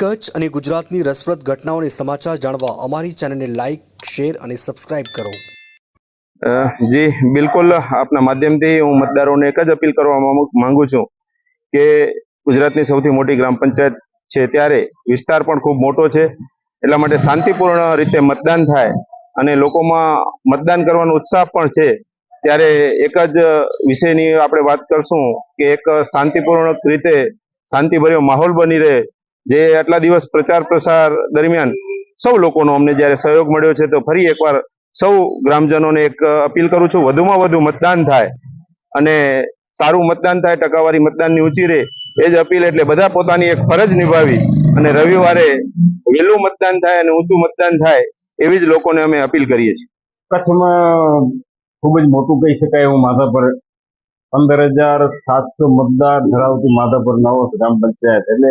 કચ્છ અને ગુજરાતની રસપ્રદ ઘટનાઓને સમાચાર જાણવા અમારી ચેનલને લાઇક શેર અને સબસ્ક્રાઇબ કરો. જી, બિલકુલ. આપના માધ્યમથી હું મતદારોને એક જ અપીલ કરવા માંગુ છું કે ગુજરાતની સૌથી મોટી ગ્રામ પંચાયત છે ત્યારે વિસ્તાર પણ ખૂબ મોટો છે. એટલા માટે શાંતિપૂર્ણ રીતે મતદાન થાય અને લોકોમાં મતદાન કરવાનો ઉત્સાહ પણ છે. ત્યારે એક જ વિષયની આપણે વાત કરશું કે એક શાંતિપૂર્ણ રીતે શાંતિભર્યો માહોલ બની રહે જે આટલા દિવસ પ્રચાર પ્રસાર દરમિયાન સૌ લોકોનો અમને જ્યારે સહયોગ મળ્યો છે, તો ફરી એકવાર સૌ ગ્રામજનોને એક અપીલ કરું છું, વધુમાં વધુ મતદાન થાય અને સારું મતદાન થાય, ટકાવારી મતદાનની ઊંચી રહે, એ જ અપીલ એટલે બધા પોતાની એક ફરજ નિભાવી અને રવિવારે વહેલું મતદાન થાય અને ઊંચું મતદાન થાય, એવી જ લોકોને અમે અપીલ કરીએ છીએ. કચ્છમાં ખૂબ જ મોટું કહી શકાય એવું માધાપર. પંદર હજાર સાતસો મતદાર ધરાવતી માધાપર નવો ગ્રામ પંચાયત. એટલે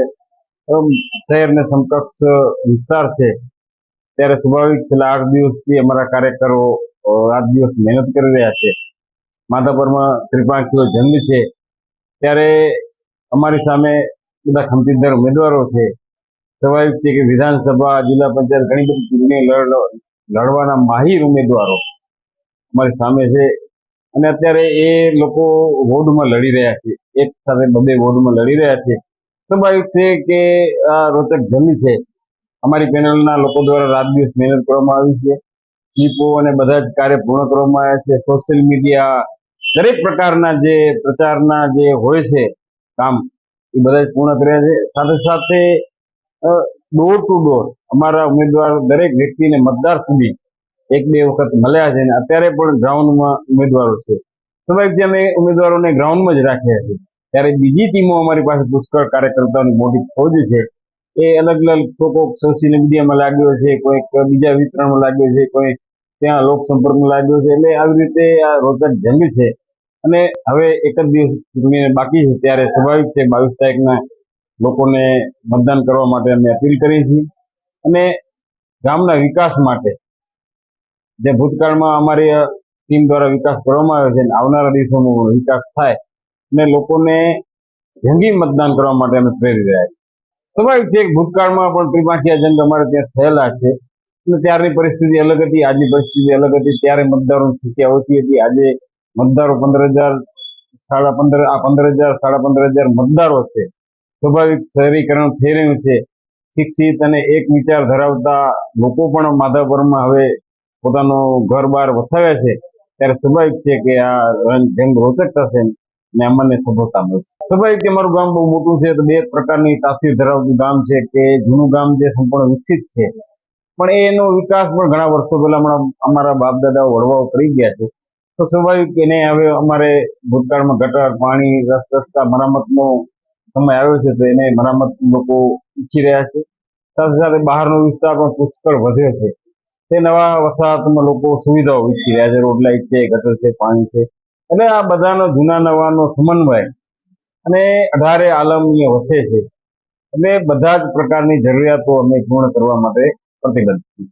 શહેરને સમકક્ષ વિસ્તાર છે. ત્યારે સ્વાભાવિક છેલ્લા આઠ દિવસથી અમારા કાર્યકરો આઠ દિવસ મહેનત કરી રહ્યા છે. માધાપરમાં ત્રિપાંખીઓ જન્મ છે. ત્યારે અમારી સામે બધા ખમતીદાર ઉમેદવારો છે. સ્વાભાવિક છે કે વિધાનસભા, જિલ્લા પંચાયત, ઘણી બધી ચૂંટણી લડ- લડવાના માહિર ઉમેદવારો અમારી સામે છે. અને અત્યારે એ લોકો વોર્ડમાં લડી રહ્યા છે. એક સાથે બબે વોર્ડમાં લડી રહ્યા છે. સ્વાભાવિક છે કે આ રોચક જમી છે. અમારી પેનલના લોકો દ્વારા રાત દિવસ મહેનત કરવામાં આવી છે. ક્લિપો અને બધા જ કાર્ય પૂર્ણ કરવામાં આવ્યા છે. સોશિયલ મીડિયા દરેક પ્રકારના જે પ્રચારના જે હોય છે કામ, એ બધા જ પૂર્ણ કર્યા છે. સાથે સાથે ડોર ટુ ડોર અમારા ઉમેદવાર દરેક વ્યક્તિને મતદાર સુધી એક બે વખત મળ્યા છે અને અત્યારે પણ ગ્રાઉન્ડમાં ઉમેદવારો છે. સ્વાભાવિક છે અમે ઉમેદવારોને ગ્રાઉન્ડમાં જ રાખ્યા છે. ત્યારે બીજી ટીમો અમારી પાસે પુષ્કળ કાર્યકર્તાઓની મોટી ખોજ છે. એ અલગ અલગ કોઈક સોશિયલ મીડિયામાં લાગ્યો છે, કોઈક બીજા વિતરણમાં લાગ્યો છે, કોઈ ત્યાં લોક સંપર્કમાં લાગ્યો છે. એટલે આવી રીતે આ રોજગાર જંગ છે. અને હવે એક જ દિવસ બાકી છે, ત્યારે સ્વાભાવિક છે, બાવીસ તારીખના લોકોને મતદાન કરવા માટે અમે અપીલ કરી છે અને ગામના વિકાસ માટે જે ભૂતકાળમાં અમારી ટીમ દ્વારા વિકાસ કરવામાં આવ્યો છે આવનારા દિવસોમાં વિકાસ થાય અને લોકોને જંગી મતદાન કરવા માટે અમે પ્રેરી રહ્યા છીએ. સ્વાભાવિક છે ભૂતકાળમાં પણ ત્રિપાંખીયા જંગ અમારે ત્યાં થયેલા છે. અને ત્યારની પરિસ્થિતિ અલગ હતી, આજની પરિસ્થિતિ અલગ હતી. ત્યારે મતદારોની સંખ્યા ઓછી હતી. આજે મતદારો પંદર હજાર, સાડા પંદર, આ પંદર હજાર, સાડા પંદર હજાર મતદારો છે. સ્વાભાવિક શહેરીકરણ થઈ રહ્યું છે. શિક્ષિત અને એક વિચાર ધરાવતા લોકો પણ માધાપરમાં હવે પોતાનું ઘર બાર વસાવ્યા છે. ત્યારે સ્વાભાવિક છે કે આ રંગ રોચક થશે. અને અમને સફળતા મળશે સ્વાભાવિક કે તમારું ગામ બહુ મોટું છે, તો બે પ્રકારની તાસીર ધરાવતું ગામ છે કે જૂનું ગામ જે સંપૂર્ણ વિકસિત છે. પણ એનો વિકાસ પણ ઘણા વર્ષો પહેલા હમણાં અમારા બાપ દાદાઓ વડવાઓ કરી ગયા છે. તો સ્વાભાવિક એને હવે અમારે ભૂતકાળમાં ગટર, પાણી રસ્તા રસ્તા, મરામતનો સમય આવ્યો છે, તો એને મરામત લોકો ઈચ્છી રહ્યા છે. સાથે સાથે બહારનો વિસ્તાર પણ પુષ્કળ વધ્યો છે. તે નવા વસાહતમાં લોકો સુવિધાઓ ઈચ્છી રહ્યા છે. રોડ લાઇટ છે, ગટર છે, પાણી છે. એટલે આ બધાનો જૂના નવાનો સમન્વય અને અઢારે આલમ વસે છે. એટલે બધા જ પ્રકારની જરૂરિયાતો અમે પૂર્ણ કરવા માટે પ્રતિબદ્ધ છીએ.